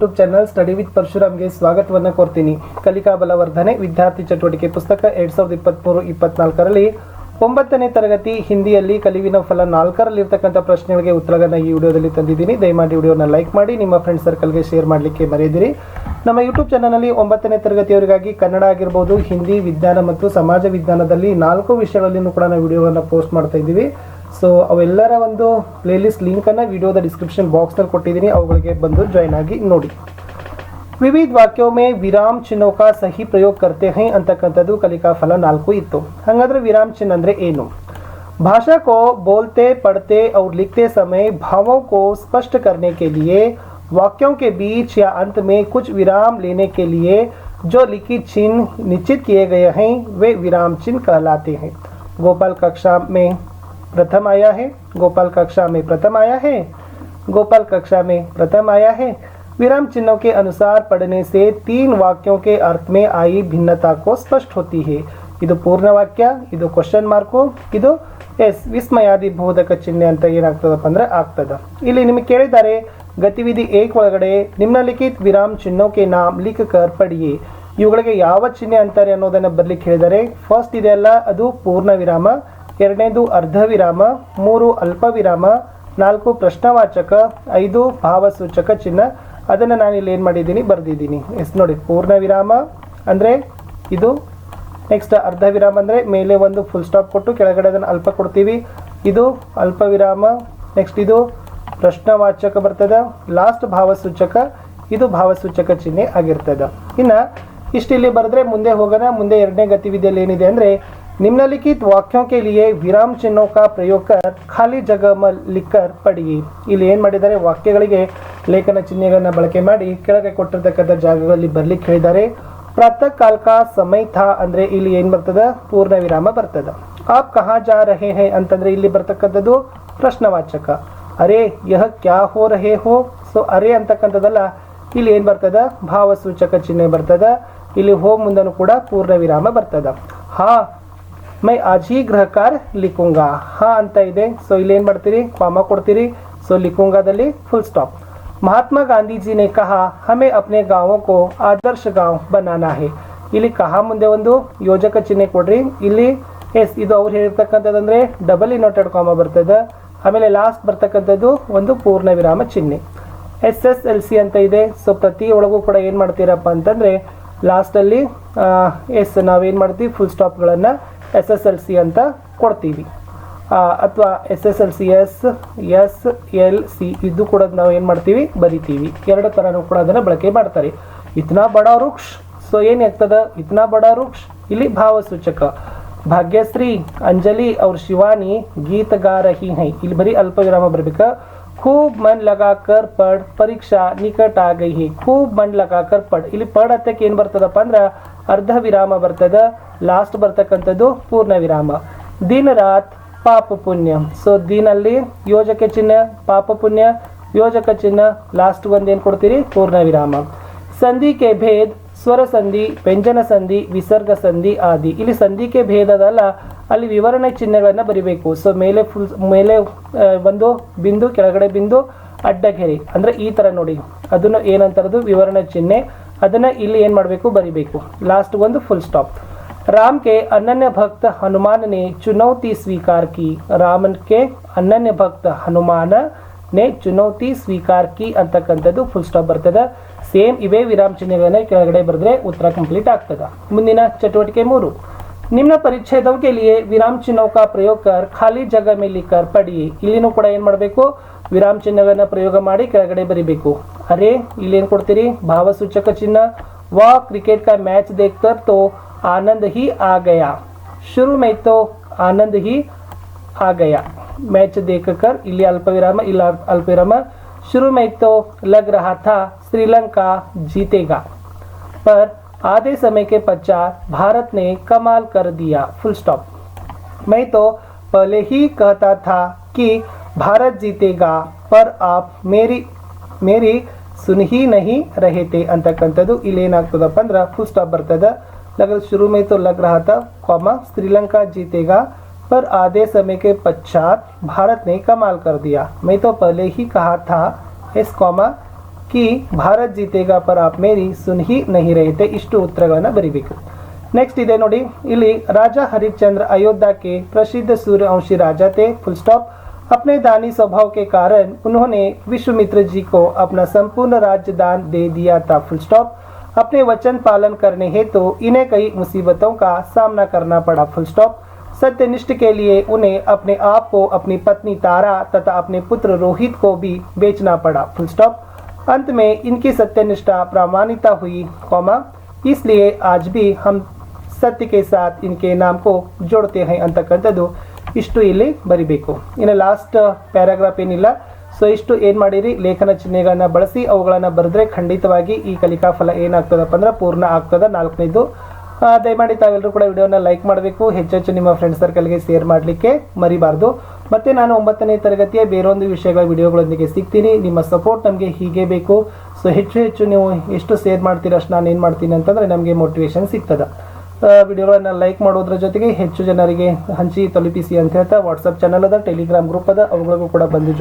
YouTube channel study with ಪರಶುರಾಮ್ಗೆ ಸ್ವಾಗತವನ್ನು ಕೋರ್ತೀನಿ. ಕಲಿಕಾ ಬಲವರ್ಧನೆ, ವಿದ್ಯಾರ್ಥಿ ಚಟುವಟಿಕೆ ಪುಸ್ತಕ ಎರಡ್ ಸಾವಿರದ ಇಪ್ಪತ್ಮೂರು, ಇಪ್ಪತ್ನಾಲ್ಕರಲ್ಲಿ ಒಂಬತ್ತನೇ ತರಗತಿ ಹಿಂದಿಯಲ್ಲಿ ಕಲಿವಿನ ಫಲ ನಾಲ್ಕರಲ್ಲಿ ಇರ್ತಕ್ಕಂಥ ಪ್ರಶ್ನೆಗಳಿಗೆ ಉತ್ತರಗಳನ್ನು ಈ ವಿಡಿಯೋದಲ್ಲಿ ತಂದಿದ್ದೀನಿ. ದಯಮಾಡಿ ವಿಡಿಯೋನ ಲೈಕ್ ಮಾಡಿ, ನಿಮ್ಮ ಫ್ರೆಂಡ್ ಸರ್ಕಲ್ಗೆ ಶೇರ್ ಮಾಡಲಿಕ್ಕೆ ಮರೆಯದಿರಿ. ನಮ್ಮ ಯೂಟ್ಯೂಬ್ ಚಾನಲ್ನಲ್ಲಿ ಒಂಬತ್ತನೇ ತರಗತಿಯವರಿಗಾಗಿ ಕನ್ನಡ ಆಗಿರ್ಬೋದು, ಹಿಂದಿ ವಿಜ್ಞಾನ ಮತ್ತು ಸಮಾಜ ವಿಜ್ಞಾನದಲ್ಲಿ ನಾಲ್ಕು ವಿಷಯಗಳಲ್ಲಿಯೂ ಕೂಡ ನಾವು ವಿಡಿಯೋವನ್ನು ಪೋಸ್ಟ್ ಮಾಡ್ತಾ ಇದ್ದೀವಿ. ಸೊ ಅವೆಲ್ಲರ ಒಂದು ಪ್ಲೇಲಿಸ್ಟ್ ಲಿಂಕನ್ನು ವಿಡಿಯೋದ ಡಿಸ್ಕ್ರಿಪ್ಷನ್ ಬಾಕ್ಸ್ನಲ್ಲಿ ಕೊಟ್ಟಿದ್ದೀನಿ ಅವುಗಳಿಗೆ ಬಂದು ಜಾಯ್ನ್ ಆಗಿ ನೋಡಿ ವಿವಿಧ ವಾಕ್ಯೋं में ವಿರಾಮ್ ಚಿಹ್ನों का सही प्रयोग करते हैं ಅಂತಕ್ಕಂಥದ್ದು ಕಲಿಕಾ ಫಲ ನಾಲ್ಕು ಇತ್ತು ಹಾಗಾದ್ರೆ ವಿರಾಮ್ ಚಿಹ್ನೆ ಅಂದ್ರೆ ಏನು भाषा को बोलते पढ़ते और लिखते समय भावों को स्पष्ट करने के लिए वाक्यों के बीच या अंत में कुछ विराम लेने के लिए जो लिखित चिन्ह निश्चित किए गए हैं वे विराम चिन्ह कहलाते हैं गोपाल कक्षा में प्रथम आया है गोपाल कक्षा में प्रथम आया है गोपाल कक्षा में प्रथम आया है विराम चिन्हों के अनुसार पढ़ने से तीन वाक्यों के अर्थ में आई भिन्नता को स्पष्ट होती है ಇದು ಪೂರ್ಣ ವಾಕ್ಯ ಇದು ಕ್ವಶನ್ ಮಾರ್ಕು ಇದು ಎಸ್ ವಿಸ್ಮಯಾದಿ ಬೋಧಕ ಚಿಹ್ನೆ ಅಂತ ಏನಾಗ್ತದಪ್ಪ ಅಂದ್ರೆ ಆಗ್ತದ ಇಲ್ಲಿ ನಿಮಗೆ ಕೇಳಿದ್ದಾರೆ ಗತಿವಿಧಿ ಏಕ್ ಒಳಗಡೆ ನಿಮ್ನಲಿಖಿತ್ ವಿರಾಮ್ ಚಿಹ್ನೋ ಕೆ ನಾಮ್ ಲಿಖ ಕರ್ ಪಡಿಯೇ ಇವುಗಳಿಗೆ ಯಾವ ಚಿಹ್ನೆ ಅಂತಾರೆ ಅನ್ನೋದನ್ನ ಬರ್ಲಿಕ್ಕೆ ಹೇಳಿದ್ದಾರೆ ಫಸ್ಟ್ ಇದೆಲ್ಲ ಅದು ಪೂರ್ಣ ವಿರಾಮ ಎರಡನೇದು ಅರ್ಧ ವಿರಾಮ ಮೂರು ಅಲ್ಪ ವಿರಾಮ ನಾಲ್ಕು ಪ್ರಶ್ನವಾಚಕ, ಐದು ಭಾವಸೂಚಕ ಚಿಹ್ನ ಅದನ್ನು ನಾನು ಇಲ್ಲಿ ಏನು ಮಾಡಿದ್ದೀನಿ, ಬರೆದಿದ್ದೀನಿ. ಎಸ್, ನೋಡಿ ಪೂರ್ಣ ವಿರಾಮ ಅಂದರೆ ಇದು. ನೆಕ್ಸ್ಟ್ ಅರ್ಧ ವಿರಾಮ ಅಂದರೆ ಮೇಲೆ ಒಂದು ಫುಲ್ ಸ್ಟಾಪ್ ಕೊಟ್ಟು ಕೆಳಗಡೆ ಅದನ್ನು ಅಲ್ಪ ಕೊಡ್ತೀವಿ. ಇದು ಅಲ್ಪ ವಿರಾಮ ನೆಕ್ಸ್ಟ್ ಇದು ಪ್ರಶ್ನವಾಚಕ ಬರ್ತದೆ. ಲಾಸ್ಟ್ ಭಾವಸೂಚಕ, ಇದು ಭಾವಸೂಚಕ ಚಿಹ್ನೆ ಆಗಿರ್ತದೆ. ಇನ್ನು ಇಷ್ಟು ಇಲ್ಲಿ ಬರೆದ್ರೆ ಮುಂದೆ ಹೋಗೋಣ, ಮುಂದೆ ಎರಡನೇ ಗತಿವಿಧಿಯಲ್ಲಿ ಏನಿದೆ ಅಂದರೆ निम्नलिखित वाक्यों के लिए ವಿರಾಮ್ ಚಿಹ್ನों का ಪ್ರಯೋಗ कर ಖಾಲಿ ಜಗಹ ಮ ಲಿಕ್ಕರ್ ಪಡಿಯಿ ಇಲ್ಲಿ ಏನು ಮಾಡಿದ್ದಾರೆ ವಾಕ್ಯಗಳಿಗೆ ಲೇಖನ ಚಿಹ್ನೆಗಳನ್ನ ಬಳಕೆ ಮಾಡಿ ಕೆಳಗೆ ಕೊಟ್ಟಿರ್ತಕ್ಕಂಥ ಜಾಗಗಳಲ್ಲಿ ಬರ್ಲಿಕ್ಕೆ ಹೇಳಿದ್ದಾರೆ ಪ್ರಾತಃ ಕಾಲ ಕಾ ಸಮಯ ಥಾ ಅಂದ್ರೆ ಇಲ್ಲಿ ಏನು ಬರ್ತದ ಪೂರ್ಣ ವಿರಾಮ ಬರ್ತದ ಆಪ್ ಕಹಾ ಜಾ ರಹೆ ಹೇ ಅಂತಂದ್ರೆ ಇಲ್ಲಿ ಬರ್ತಕ್ಕಂಥದ್ದು ಪ್ರಶ್ನವಾಚಕ ಅರೆ ಯಹ ಕ್ಯಾ ಹೋ ರಹೆ ಹೋ ಸೊ ಅರೆ ಅಂತಕ್ಕಂಥದ್ದಲ್ಲ ಇಲ್ಲಿ ಏನು ಬರ್ತದ ಭಾವಸೂಚಕ ಚಿಹ್ನೆ ಬರ್ತದ ಇಲ್ಲಿ ಹೋ ಮುಂದನು ಕೂಡ ಪೂರ್ಣ ವಿರಾಮ ಬರ್ತದ ಹಾ ಮೈ ಆಜಿ ಗ್ರಹಕಾರ ಲಿಕುಂಗ. ಹಾ ಅಂತ ಇದೆ. ಸೊ ಇಲ್ಲಿ ಏನು ಮಾಡ್ತೀರಿ? ಕಾಮ ಕೊಡ್ತೀರಿ? ಸೊ ಲಿಕುಂಗದಲ್ಲಿ ಫುಲ್ ಸ್ಟಾಪ್ ಮಹಾತ್ಮ ಗಾಂಧೀಜಿನೇ ಕಹಾ, ಹಮೆ ಅಪ್ನೆ ಗಾಂವೋ ಕೋ ಆದರ್ಶ ಗಾಂವ್ ಬನಾನಾ ಹೇ. ಇಲ್ಲಿ ಕಹಾ ಮುಂದೆ ಒಂದು ಯೋಜಕ ಚಿಹ್ನೆ ಕೊಡ್ರಿ. ಇಲ್ಲಿ, ಎಸ್, ಇದು ಅವ್ರು ಹೇಳಿರ್ತಕ್ಕಂಥದ್ದಂದರೆ ಡಬಲ್ ಇನ್ವರ್ಟೆಡ್ ಕಾಮ ಬರ್ತದೆ. ಆಮೇಲೆ ಲಾಸ್ಟ್ ಬರ್ತಕ್ಕಂಥದ್ದು ಒಂದು ಪೂರ್ಣ ವಿರಾಮ ಚಿಹ್ನೆ. ಎಸ್ ಎಸ್ ಎಲ್ ಸಿ ಅಂತ ಇದೆ. ಸೊ ಪ್ರತಿ ಒಳಗೂ ಕೂಡ ಏನು ಮಾಡ್ತೀರಪ್ಪ ಅಂತಂದರೆ ಲಾಸ್ಟಲ್ಲಿ ಎಸ್, ನಾವೇನು ಮಾಡ್ತೀವಿ? ಫುಲ್ ಸ್ಟಾಪ್ಗಳನ್ನು ಎಸ್ ಎಸ್ ಎಲ್ ಸಿ ಅಂತ ಕೊಡ್ತೀವಿ. ಅಥವಾ S S L C S S L C ಇದು ಕೂಡ ನಾವು ಏನು ಮಾಡ್ತೀವಿ? ಬರಿತೀವಿ. ಎರಡು ಥರನೂ ಕೂಡ ಅದನ್ನು ಬಳಕೆ ಮಾಡ್ತಾರೆ. ಇತ್ನಾ ಬಡ ವೃಕ್ಷ, ಸೊ ಏನಾಗ್ತದ ಇತ್ನಾ ಬಡ ವೃಕ್ಷ, ಇಲ್ಲಿ ಭಾವಸೂಚಕ. ಭಾಗ್ಯಶ್ರೀ, ಅಂಜಲಿ, ಅವ್ರ ಶಿವಾನಿ, ಗೀತಗಾರ ಹಿ ಹೈ. ಇಲ್ಲಿ ಬರೀ ಅಲ್ಪ ವಿರಾಮ खूब मन लगाकर पढ़ ಪರೀಕ್ಷಾ ನಿಕಟ ಆ ಗೈ ಹೈ खूब मन लगाकर पढ़ ಇಲ್ಲಿ ಪಡ್ ಹತ್ತಕ್ಕೆ ಏನು ಬರ್ತದಪ್ಪ ಅಂದ್ರೆ ಅರ್ಧ ವಿರಾಮ ಬರ್ತದ ಲಾಸ್ಟ್ ಬರ್ತಕ್ಕಂಥದ್ದು ಪೂರ್ಣ ವಿರಾಮ ದಿನ ರಾತ್ ಪಾಪ ಪುಣ್ಯ ಸೊ ದಿನಲ್ಲಿ ಯೋಜಕ ಚಿಹ್ನೆ ಪಾಪ ಪುಣ್ಯ ಯೋಜಕ ಚಿಹ್ನೆ ಲಾಸ್ಟ್ ಒಂದು ಏನು ಕೊಡ್ತೀರಿ ಪೂರ್ಣ ವಿರಾಮ ಸಂಧಿ ಕೆ ಭೇದ್ ಸ್ವರ ಸಂಧಿ ವ್ಯಂಜನ ಸಂಧಿ ವಿಸರ್ಗ ಸಂಧಿ ಆದಿ ಇಲ್ಲಿ ಸಂಧಿಕೆ ಭೇದದಲ್ಲ ಅಲ್ಲಿ ವಿವರಣೆ ಚಿಹ್ನೆಗಳನ್ನು ಬರಿಬೇಕು ಸೊ ಮೇಲೆ ಫುಲ್ ಮೇಲೆ ಆ, ಒಂದು ಬಿಂದು ಕೆಳಗಡೆ ಬಿಂದು ಅಡ್ಡಗೆರೆ ಅಂದ್ರೆ ಈ ತರ ನೋಡಿ ಅದನ್ನು ಏನಂತಾರದು ವಿವರಣೆ ಚಿಹ್ನೆ ಅದನ್ನ ಇಲ್ಲಿ ಏನ್ ಮಾಡಬೇಕು ಬರಿಬೇಕು ಲಾಸ್ಟ್ ಒಂದು ಫುಲ್ ಸ್ಟಾಪ್ राम के अनन्य भक्त हनुमान ने चुनौती स्वीकार की रामन के अनन्य भक्त ಹನುಮಾನ ನೆ ಚುನೌತಿ ಸ್ವೀಕಾರ ಕಿ ಅಂತಕ್ಕಂಥದ್ದು ಫುಲ್ ಸ್ಟಾಪ್ ಬರ್ತದೆ ಸೇಮ್ ಇವೇ ವಿರಾಮ ಚಿಹ್ನೆಗಳನ್ನ ಕೆಳಗಡೆ ಬರೆದ್ರೆ ಉತ್ತರ ಕಂಪ್ಲೀಟ್ ಆಗ್ತದೆ ಮುಂದಿನ ಚಟುವಟಿಕೆ ಮೂರು निम्न परिच्छेदों के लिए विराम चिन्हों का प्रयोग कर खाली जगह में लिखकर पढ़िए। इन कूड़ा विराम चिन्ह प्रयोग मेगढ़ बरी अरे इलेन को भावसूचक चिन्ह वह क्रिकेट का मैच देखकर तो आनंद ही आ गया शुरू में तो आनंद ही आ गया मैच देखकर इले अल्प विराम अल्प विराम शुरू में तो लग रहा था श्रीलंका जीतेगा पर आधे समय के पश्चात भारत ने कमाल कर दिया फुल स्टॉप मैं तो पहले ही कहता था कि भारत जीतेगा पर आप मेरी ಮೇರಿ ಸುನ್ಹಿ ನಹಿ ರಹೇತೆ ಅಂತಕ್ಕಂಥದ್ದು ಇಲ್ಲಿ ಏನಾಗ್ತದಪ್ಪ ಅಂದ್ರೆ ಫುಲ್ ಸ್ಟಾಪ್ ಬರ್ತದ लग शुरू में तो लग रहा था कॉमा श्रीलंका जीतेगा पर आधे समय के पश्चात भारत ने कमाल कर दिया मैं तो पहले ही कहा था इस कॉमा ಕಿ ಭಾರತ್ ಜೀತೆಗಾ ಪರ್ ಆಪ್ ಮೇರಿ ಸುನ್ ಹಿ ನಹಿ ರಹೆ थे ಇಷ್ಟು ಉತ್ತರಗಳನ್ನು ಬರಿಬೇಕು ನೆಕ್ಸ್ಟ್ ಇದೆ ನೋಡಿ ಇಲ್ಲಿ ರಾಜ ಹರಿಶ್ಚಂದ್ರ अयोध्या के प्रसिद्ध सूर्यवंशी राजा थे फुल स्टॉप अपने दानी स्वभाव के कारण उन्होंने विश्वमित्र जी को अपना संपूर्ण राज्य दान दे दिया था फुल स्टॉप अपने वचन पालन करने हेतु इन्हें कई मुसीबतों का सामना करना पड़ा फुल स्टॉप सत्यनिष्ठ के लिए उन्हें अपने आप को अपनी पत्नी तारा तथा अपने पुत्र रोहित को भी बेचना पड़ा फुल स्टॉप अंत में इनकी सत्यनिष्ठा प्रामाणिकता हुई कौमा इसलिए आज भी हम ಸತ್ಯ ಕೆ ಸಾಥ್ ಇನ್ಕೆ ನಾಮ್ ಕೋ ಜೋಡ್ತೆ ಹೈ ಅಂತಕ್ಕಂಥದ್ದು ಇಷ್ಟು ಇಲ್ಲಿ ಬರಿಬೇಕು ಇನ್ನು ಲಾಸ್ಟ್ ಪ್ಯಾರಾಗ್ರಾಫ್ ಏನಿಲ್ಲ ಸೊ ಇಷ್ಟು ಏನು ಮಾಡಿರಿ ಲೇಖನ ಚಿಹ್ನೆಗಳನ್ನ ಬಳಸಿ ಅವುಗಳನ್ನು ಬರೆದ್ರೆ ಖಂಡಿತವಾಗಿ ಈ ಕಲಿಕಾ ಫಲ ಏನಾಗ್ತದಪ್ಪ ಅಂದ್ರೆ ಪೂರ್ಣ ಆಗ್ತದ ನಾಲ್ಕನೇದು ಆ, ದಯಮಾಡಿ ತಾವೆಲ್ಲರೂ ಕೂಡ ವಿಡಿಯೋನ ಲೈಕ್ ಮಾಡಬೇಕು ಹೆಚ್ಚೆಚ್ಚು ನಿಮ್ಮ ಫ್ರೆಂಡ್ ಸರ್ಕಲ್ಗೆ ಶೇರ್ ಮಾಡಲಿಕ್ಕೆ ಮರಿಬಾರ್ದು ಮತ್ತೆ ನಾನು ಒಂಬತ್ತನೇ ತರಗತಿಯ ಬೇರೊಂದು ವಿಷಯಗಳ ವಿಡಿಯೋಗಳೊಂದಿಗೆ ಸಿಗ್ತೀನಿ. ನಿಮ್ಮ ಸಪೋರ್ಟ್ ನಮಗೆ ಹೀಗೆ ಬೇಕು. ಸೊ ಹೆಚ್ಚು ಹೆಚ್ಚು ನೀವು ಎಷ್ಟು ಸೇರ್ ಮಾಡ್ತೀರ ಅಷ್ಟು ನಾನು ಏನು ಮಾಡ್ತೀನಿ ಅಂತಂದರೆ ನಮಗೆ ಮೋಟಿವೇಶನ್ ಸಿಗ್ತದೆ. ವಿಡಿಯೋಗಳನ್ನು ಲೈಕ್ ಮಾಡೋದ್ರ ಜೊತೆಗೆ ಹೆಚ್ಚು ಜನರಿಗೆ ಹಂಚಿ ತಲುಪಿಸಿ ಅಂತ ಹೇಳ್ತಾ ವಾಟ್ಸಪ್ ಚಾನಲ್ ಅದ ಟೆಲಿಗ್ರಾಮ್ ಗ್ರೂಪ್ ಅದ, ಅವುಗಳಿಗೂ ಕೂಡ ಬಂದು